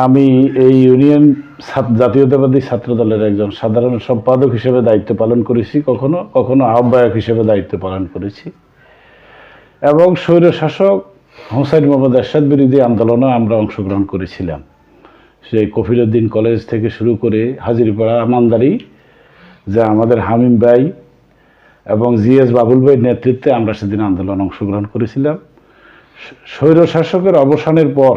আমি এই ইউনিয়ন জাতীয়তাবাদী ছাত্র দলের একজন সাধারণ সম্পাদক হিসেবে দায়িত্ব পালন করেছি, কখনো কখনো আহ্বায়ক হিসেবে দায়িত্ব পালন করেছি। এবং স্বৈরশাসক হোসাইন মোহাম্মদ এরশাদ বিরোধী আন্দোলনে আমরা অংশগ্রহণ করেছিলাম। সেই কফিরুদ্দিন কলেজ থেকে শুরু করে হাজিরপাড়া আমানদারি যা আমাদের হামিম ভাই এবং জি এস বাবুল ভাইয়ের নেতৃত্বে আমরা সেদিন আন্দোলন অংশগ্রহণ করেছিলাম। স্বৈরশাসকের অবসানের পর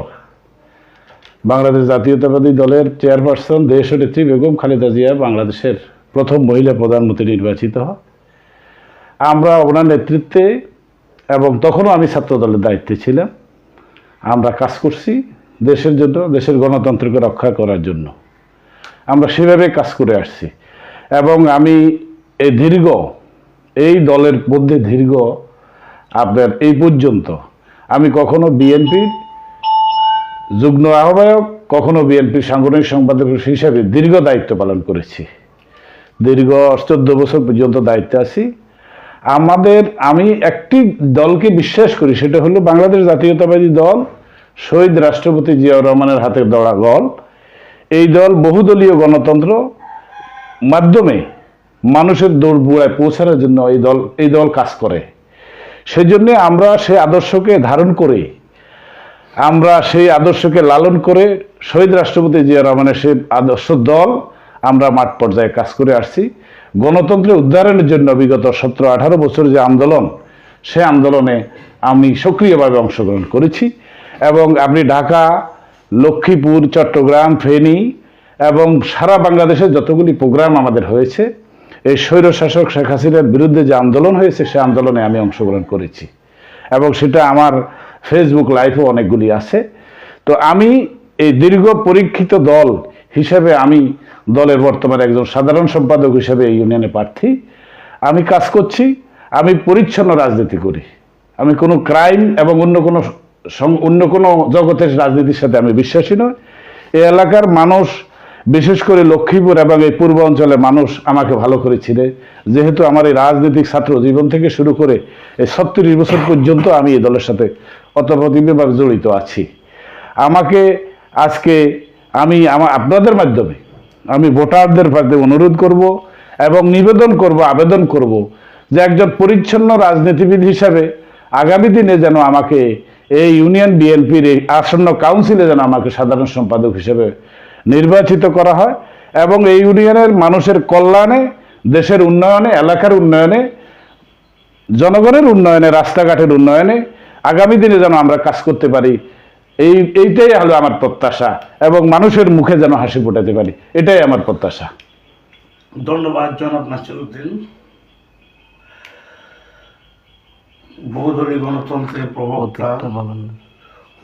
বাংলাদেশ জাতীয়তাবাদী দলের চেয়ারপারসন দেশ নেত্রী বেগম খালেদা জিয়া বাংলাদেশের প্রথম মহিলা প্রধানমন্ত্রী নির্বাচিত হয় আমরা ওনার নেতৃত্বে এবং তখনও আমি ছাত্র দলের দায়িত্বে ছিলাম। আমরা কাজ করছি দেশের জন্য, দেশের গণতন্ত্রকে রক্ষা করার জন্য। আমরা সেভাবে কাজ করে আসছি এবং আমি এই দীর্ঘ, এই দলের মধ্যে দীর্ঘ আপনার এই পর্যন্ত আমি কখনো বিএনপির যুগ্ম আহ্বায়ক কখনো বিএনপির সাংগঠনিক সম্পাদক হিসাবে দীর্ঘ দায়িত্ব পালন করেছি। দীর্ঘ চোদ্দ বছর পর্যন্ত দায়িত্বে আছি। আমাদের, আমি একটি দলকে বিশ্বাস করি, সেটা হলো বাংলাদেশ জাতীয়তাবাদী দল, শহীদ রাষ্ট্রপতি জিয়াউর রহমানের হাতে দড়া দল এই দল বহুদলীয় গণতন্ত্র মাধ্যমে মানুষের দৌড় পৌঁছানোর জন্য এই দল এই দল কাজ করে। সেজন্য আমরা সে আদর্শকে ধারণ করে আমরা সেই আদর্শকে লালন করে শহীদ রাষ্ট্রপতি জিয়া রহমানের সেই আদর্শ দল আমরা মাঠ পর্যায়ে কাজ করে আসছি। গণতন্ত্রের উদ্ধারণের জন্য বিগত সতেরো আঠারো বছর যে আন্দোলন, সে আন্দোলনে আমি সক্রিয়ভাবে অংশগ্রহণ করেছি এবং আপনি ঢাকা, লক্ষ্মীপুর, চট্টগ্রাম, ফেনী এবং সারা বাংলাদেশে যতগুলি প্রোগ্রাম আমাদের হয়েছে, এই স্বৈরশাসক শেখ হাসিনার বিরুদ্ধে যে আন্দোলন হয়েছে, সে আন্দোলনে আমি অংশগ্রহণ করেছি। এবং সেটা আমার ফেসবুক লাইভও অনেকগুলি আছে। তো আমি এই দীর্ঘ পরীক্ষিত দল হিসেবে আমি দলের বর্তমানে একজন সাধারণ সম্পাদক হিসেবে এই ইউনিয়নে প্রার্থী। আমি কাজ করছি, আমি পরিচ্ছন্ন রাজনীতি করি। আমি কোনো ক্রাইম এবং অন্য কোনো অন্য কোনো জগতের রাজনীতির সাথে আমি বিশ্বাসী নয় এই এলাকার মানুষ, বিশেষ করে লক্ষ্মীপুর এবং এই পূর্ব অঞ্চলের মানুষ আমাকে ভালো করে চিনে। যেহেতু আমার এই রাজনৈতিক ছাত্র জীবন থেকে শুরু করে এই সত্তরিশ বছর পর্যন্ত আমি এই দলের সাথে অতপ্রতিভাবে জড়িত আছি। আমাকে আজকে আমি আমার আপনাদের মাধ্যমে আমি ভোটারদের পাশে অনুরোধ করব এবং নিবেদন করব, আবেদন করব যে একজন পরিচ্ছন্ন রাজনীতিবিদ হিসাবে আগামী দিনে যেন আমাকে এই ইউনিয়ন বিএনপির এই আসন্ন কাউন্সিলে যেন আমাকে সাধারণ সম্পাদক হিসেবে নির্বাচিত করা হয় এবং এই ইউনিয়নের মানুষের কল্যাণে, দেশের উন্নয়নে, এলাকার উন্নয়নে, জনগণের উন্নয়নে, রাস্তাঘাটের উন্নয়নে আগামী দিনে যেন আমরা কাজ করতে পারি এই এইটাই হলো আমার প্রত্যাশা এবং মানুষের মুখে যেন হাসি ফোটাতে পারি এটাই আমার প্রত্যাশা। ধন্যবাদ জনাব নাসিরুদ্দিন। বহুদলীয় গণতন্ত্রের প্রবক্তা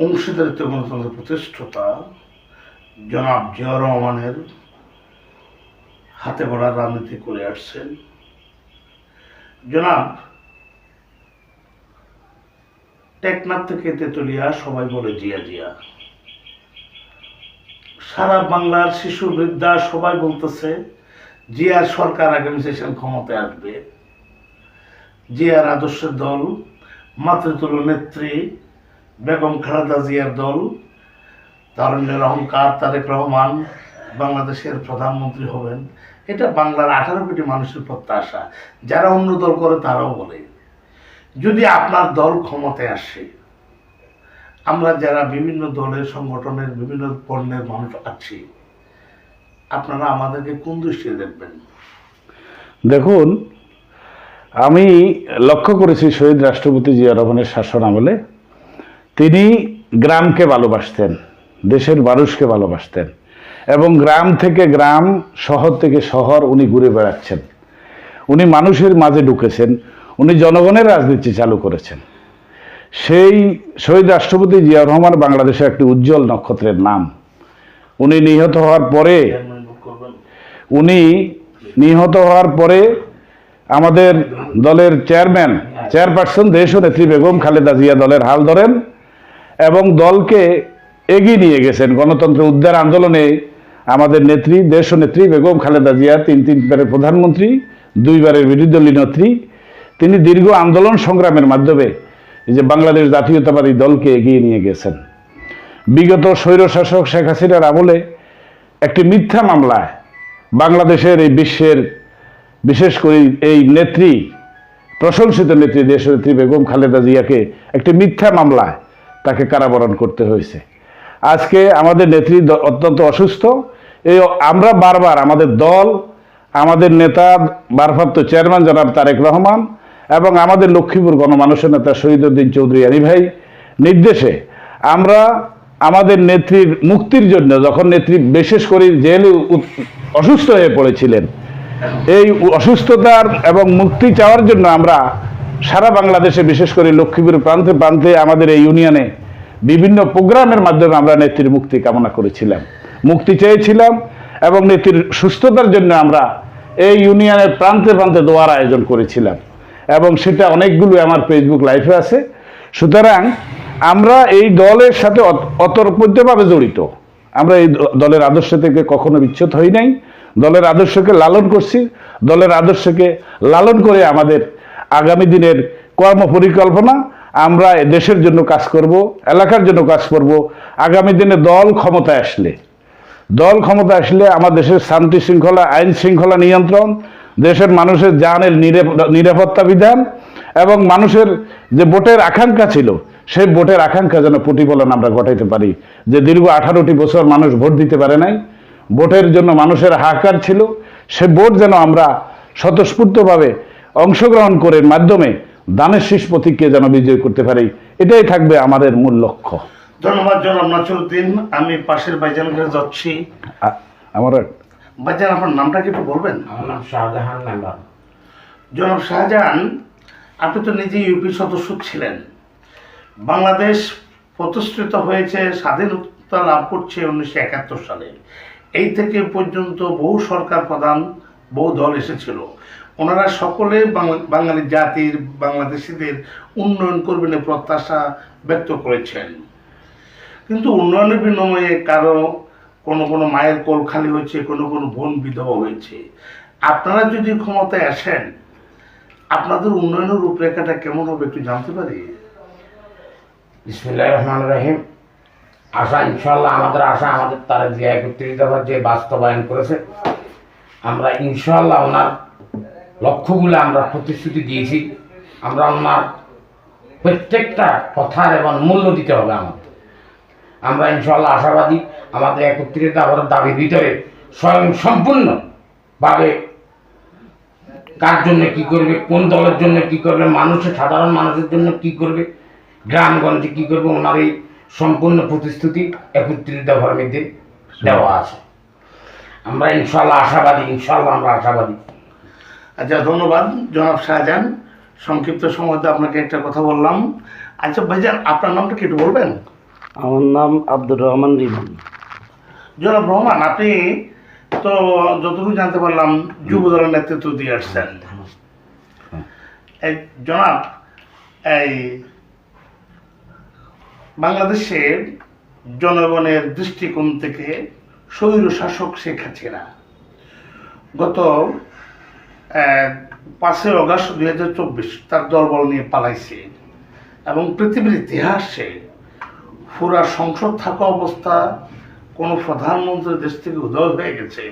অংশীদারিত্ব গণতন্ত্রের প্রতিষ্ঠাতা জনাব জিয়া রহমানের হাতে গড়া রাজনীতি করে আসছেন। জনাব টেকনাফ থেকে তেতুলিয়া সবাই বলে জিয়া জিয়া। সারা বাংলার শিশু বৃদ্ধা সবাই বলতেছে, জিয়ার সরকার আগামী সেশন ক্ষমতায় আসবে। জিয়ার আদর্শের দল মাতৃতুল নেত্রী, বেগম খালেদা জিয়ার দল তারুণ্যের অহংকার, তারেক রহমান বাংলাদেশের প্রধানমন্ত্রী হবেন। এটা বাংলার আঠারো কোটি মানুষের প্রত্যাশা। যারা অন্য দল করে তারাও বলে। যদি আপনার দল ক্ষমতায় আসে, আমরা যারা বিভিন্ন দলের সংগঠনের, বিভিন্ন পণ্যের মানুষ আছি, আপনারা আমাদেরকে কোন দৃষ্টিতে দেখবেন? দেখুন, আমি লক্ষ্য করেছি শহীদ রাষ্ট্রপতি জিয়া রহমানের শাসন আমলে। তিনি গ্রামকে ভালোবাসতেন, দেশের মানুষকে ভালোবাসতেন এবং গ্রাম থেকে গ্রাম, শহর থেকে শহর উনি ঘুরে বেড়াচ্ছেন। উনি মানুষের মাঝে ঢুকেছেন। উনি জনগণের রাজনীতি চালু করেছেন। সেই শহীদ রাষ্ট্রপতি জিয়া রহমান বাংলাদেশের একটি উজ্জ্বল নক্ষত্রের নাম। উনি নিহত হওয়ার পরে উনি নিহত হওয়ার পরে আমাদের দলের চেয়ারম্যান, চেয়ারপারসন দেশ নেত্রী বেগম খালেদা জিয়া দলের হাল ধরেন এবং দলকে এগিয়ে নিয়ে গেছেন। গণতন্ত্র উদ্ধার আন্দোলনে আমাদের নেত্রী দেশ নেত্রী বেগম খালেদা জিয়া তিন তিনবারের প্রধানমন্ত্রী, দুইবারের বিরোধী দলীয় নেত্রী তিনি দীর্ঘ আন্দোলন সংগ্রামের মাধ্যমে যে বাংলাদেশ জাতীয়তাবাদী দলকে এগিয়ে নিয়ে গেছেন। বিগত স্বৈরশাসক শেখ হাসিনার আমলে একটি মিথ্যা মামলায় বাংলাদেশের এই বিশ্বের, বিশেষ করে এই নেত্রী, প্রশংসিত নেত্রী দেশনেত্রী বেগম খালেদা জিয়াকে একটি মিথ্যা মামলায় তাকে কারাবরণ করতে হয়েছে। আজকে আমাদের নেত্রী অত্যন্ত অসুস্থ। এই আমরা বারবার আমাদের দল, আমাদের নেতা, ভারপ্রাপ্ত চেয়ারম্যান জনাব তারেক রহমান এবং আমাদের লক্ষ্মীপুর গণমানুষের নেতা শহীদুদ্দিন চৌধুরী আলী ভাই নির্দেশে আমরা আমাদের নেত্রীর মুক্তির জন্য যখন নেত্রী বিশেষ করে জেলে অসুস্থ হয়ে পড়েছিলেন, এই অসুস্থতার এবং মুক্তি চাওয়ার জন্য আমরা সারা বাংলাদেশে বিশেষ করে লক্ষ্মীপুর প্রান্তে প্রান্তে আমাদের এই ইউনিয়নে বিভিন্ন প্রোগ্রামের মাধ্যমে আমরা নেত্রীর মুক্তি কামনা করেছিলাম। মুক্তি চেয়েছিলাম এবং নেত্রীর সুস্থতার জন্য আমরা এই ইউনিয়নের প্রান্তে প্রান্তে দোয়ার আয়োজন করেছিলাম। এবং সেটা অনেকগুলো আমার ফেসবুক লাইফে আছে। সুতরাং আমরা এই দলের সাথে অত- অতর্পদ্যভাবে জড়িত। আমরা এই দলের আদর্শ থেকে কখনো বিচ্ছুত হই নাই। দলের আদর্শকে লালন করছি। দলের আদর্শকে লালন করে আমাদের আগামী দিনের কর্ম পরিকল্পনা আমরা দেশের জন্য কাজ করব, এলাকার জন্য কাজ করব। আগামী দিনে দল ক্ষমতায় আসলে। দল ক্ষমতা আসলে আমার দেশের শান্তি শৃঙ্খলা, আইন শৃঙ্খলা নিয়ন্ত্রণ দেশের মানুষের জানের নিরাপত্তা বিধান এবং মানুষের যে ভোটের আকাঙ্ক্ষা ছিল সেই ভোটের আকাঙ্ক্ষা যেন প্রতিফলন আমরা ঘটাইতে পারি। যে দীর্ঘ আঠারোটি বছর মানুষ ভোট দিতে পারে নাই ভোটের জন্য মানুষের হাহাকার ছিল সে ভোট যেন আমরা স্বতঃস্ফূর্তভাবে অংশগ্রহণ করে মাধ্যমে দানের শীষ প্রতীককে যেন বিজয় করতে পারি এটাই থাকবে আমাদের মূল লক্ষ্য। ধন্যবাদ জনাব নাসিরুদ্দিন আমি পাশের বাইজান যাচ্ছি। আমার বাইজান আপনার নামটা কি একটু বলবেন? আমার নাম শাহজাহান মেম্বার। জনাব শাহজাহান আপনি তো নিজে ইউপি সদস্য ছিলেন। বাংলাদেশ প্রতিষ্ঠিত হয়েছে স্বাধীনতা লাভ করছে উনিশশো একাত্তর সালে। এই থেকে পর্যন্ত বহু সরকার প্রধান বহু দল এসেছিল। ওনারা সকলে বাঙালি জাতির বাংলাদেশিদের উন্নয়ন করবেন প্রত্যাশা ব্যক্ত করেছেন। কিন্তু উন্নয়নের বিনিময়ে কারও কোনো কোনো মায়ের কোল খালি হয়েছে, কোনো কোনো বোন বিধবা হয়েছে। আপনারা যদি ক্ষমতায় আসেন, আপনাদের উন্নয়নের রূপরেখাটা কেমন হবে একটু জানতে পারি? বিসমুল্লাহ রহমান রহিম। আশা ইনশাল্লাহ আমাদের আশা, আমাদের তারা যে একত্রিত হওয়ার যে বাস্তবায়ন করেছে, আমরা ইনশাল্লাহ ওনার লক্ষ্যগুলো আমরা প্রতিশ্রুতি দিয়েছি। আমরা ওনার প্রত্যেকটা কথার এবং মূল্য দিতে হবে আমাদের। আমরা ইনশাল্লাহ আশাবাদী আমাদের একত্রিত হওয়ার দাবির ভিতরে স্বয়ং সম্পূর্ণভাবে কার জন্য কি করবে কোন দলের জন্য কি করবে মানুষের সাধারণ মানুষের জন্য কি করবে গ্রামগঞ্জে কি করবে ওনার এই সম্পূর্ণ প্রতিশ্রুতি একত্রিত ধর্মীদের দেওয়া আছে। আমরা ইনশাল্লাহ আশাবাদী ইনশাল্লাহ আমরা আশাবাদী। আচ্ছা ধন্যবাদ জনাব শাহজাহান। সংক্ষিপ্ত সময়তে আপনাকে একটা কথা বললাম। আচ্ছা ভাইজান আপনার নামটা কি একটু বলবেন? আমার নাম আব্দুর রহমান রিমান। জনাব রহমান, আপনি তো যতটুকু জানতে পারলাম, যুব দলের নেতৃত্ব দিয়ে আসছেন। জনাব, এই বাংলাদেশের জনগণের দৃষ্টিকোণ থেকে স্বৈর শাসক শেখ হাসিনা গত পাঁচই অগস্ট দুই তার দলবল নিয়ে পালাইছে এবং পৃথিবীর ইতিহাসে পুরা সংসদ থাকা অবস্থা, কোনো প্রধানমন্ত্রী দেশ থেকে উদয় হয়ে গেছে,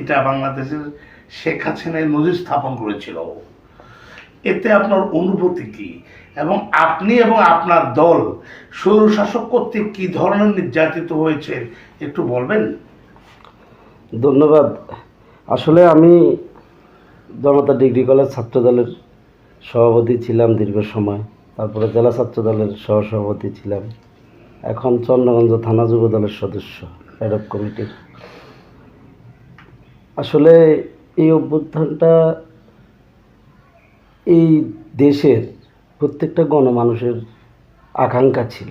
এটা বাংলাদেশের শেখ হাসিনায় নজির স্থাপন করেছিল। এতে আপনার অনুভূতি কি? এবং আপনি এবং আপনার দল, স্বৈরশাসক কর্তৃক কি ধরনের নির্যাতিত হয়েছে, একটু বলবেন? ধন্যবাদ। আসলে আমি জনতা ডিগ্রি কলেজ ছাত্র দলের সভাপতি ছিলাম দীর্ঘ সময়, তারপরে জেলা ছাত্র দলের সহসভাপতি ছিলাম। এখন চন্দ্রগঞ্জ থানা যুব দলের সদস্য অ্যাডপ কমিটির আসলে এই অভ্যুত্থানটা এই দেশের প্রত্যেকটা গণমানুষের আকাঙ্ক্ষা ছিল।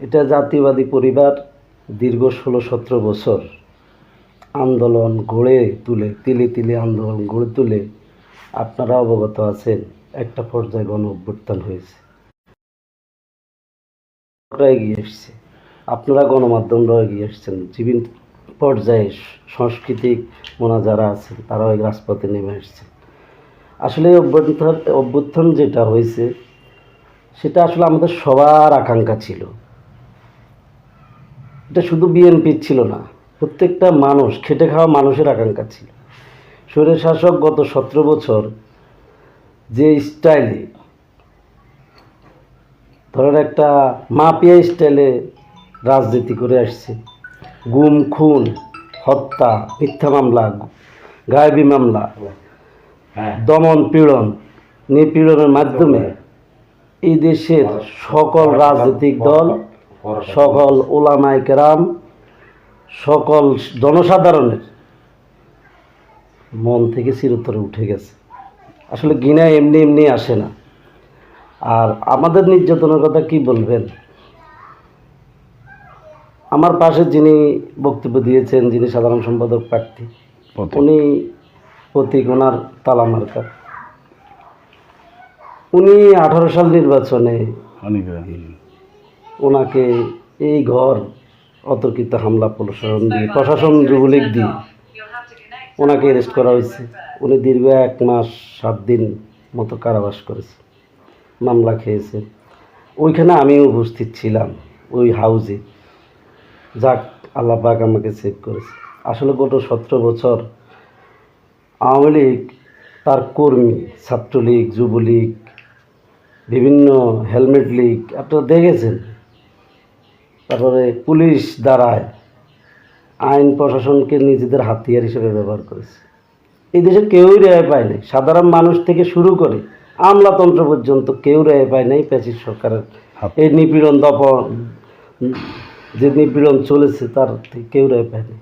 এটা জাতীয়বাদী পরিবার দীর্ঘ ষোলো সতেরো বছর আন্দোলন গড়ে তুলে, তিলে তিলে আন্দোলন গড়ে তুলে আপনারা অবগত আছেন, একটা পর্যায়ে গণ অভ্যুত্থান হয়েছে। এগিয়ে এসছে আপনারা গণমাধ্যমরাও এগিয়ে এসছেন বিভিন্ন পর্যায়ে সাংস্কৃতিক মোনা যারা আছেন, তারাও এই রাজপথে নেমে এসছেন আসলে এই অভ্যুত্থান যেটা হয়েছে, সেটা আসলে আমাদের সবার আকাঙ্ক্ষা ছিল। এটা শুধু বিএনপির ছিল না, প্রত্যেকটা মানুষ, খেটে খাওয়া মানুষের আকাঙ্ক্ষা ছিল। স্বৈরের শাসক গত সতেরো বছর যে স্টাইলে ধরেন একটা মাফিয়া স্টাইলে রাজনীতি করে আসছে। গুম খুন হত্যা মিথ্যা মামলা গায়েবী মামলা হ্যাঁ। দমন পীড়ন নিপীড়নের মাধ্যমে এই দেশের সকল রাজনৈতিক দল সকল ওলামাই কেরাম সকল জনসাধারণের মন থেকে চিরতরে উঠে গেছে। আসলে গিনা এমনি এমনি আসে না। আর আমাদের নির্যাতনের কথা কি বলবেন? আমার পাশে যিনি বক্তব্য দিয়েছেন যিনি সাধারণ সম্পাদক প্রার্থী উনি প্রতীক ওনার তালা মার্কা। উনি আঠারো সাল নির্বাচনে ওনাকে এই ঘর অতর্কিত হামলা প্রশাসন দিয়ে প্রশাসন যুবলীগ দিয়ে ওনাকে অ্যারেস্ট করা হয়েছে। উনি দীর্ঘ এক মাস সাত দিন মতো কারাবাস করেছে। মামলা খেয়েছে। ওইখানে আমিও উপস্থিত ছিলাম ওই হাউজে যাক, আল্লাহ পাক আমাকে সেভ করেছে। আসলে গত সতেরো বছর আওয়ামী লীগ, তার কর্মী, ছাত্রলীগ, যুবলীগ, বিভিন্ন হেলমেট লীগ আপনারা দেখেছেন? তারপরে পুলিশ দ্বারায় আইন প্রশাসনকে নিজেদের হাতিয়ার হিসেবে ব্যবহার করেছে। এই দেশে কেউই রেহাই পায়নি সাধারণ মানুষ থেকে শুরু করে আমলাতন্ত্র পর্যন্ত কেউ রেহাই পায় নাই প্যাচির সরকারের। এই নিপীড়ন দপন যে নিপীড়ন চলেছে তার থেকে কেউ রেহাই পায় নাই।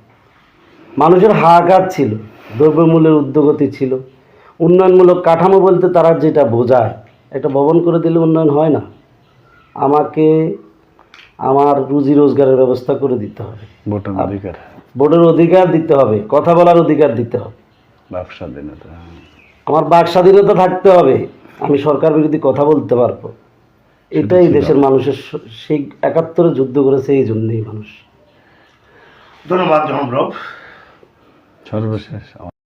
মানুষের হাহাকার ছিল দ্রব্যমূল্যের উদ্যোগতি ছিল। উন্নয়নমূলক কাঠামো বলতে তারা যেটা বোঝায় একটা ভবন করে দিলে উন্নয়ন হয় না। আমাকে আমার রুজি রোজগারের ব্যবস্থা করে দিতে হবে। ভোটার অধিকার। ভোটের অধিকার দিতে হবে কথা বলার অধিকার দিতে হবে। ব্যবসা আমার বাক স্বাধীনতা থাকতে হবে। আমি সরকার বিরোধী কথা বলতে পারব এটাই দেশের মানুষের সেই একাত্তরে যুদ্ধ করেছে এই জন্যই মানুষ। ধন্যবাদ জনব্রব সর্বশেষ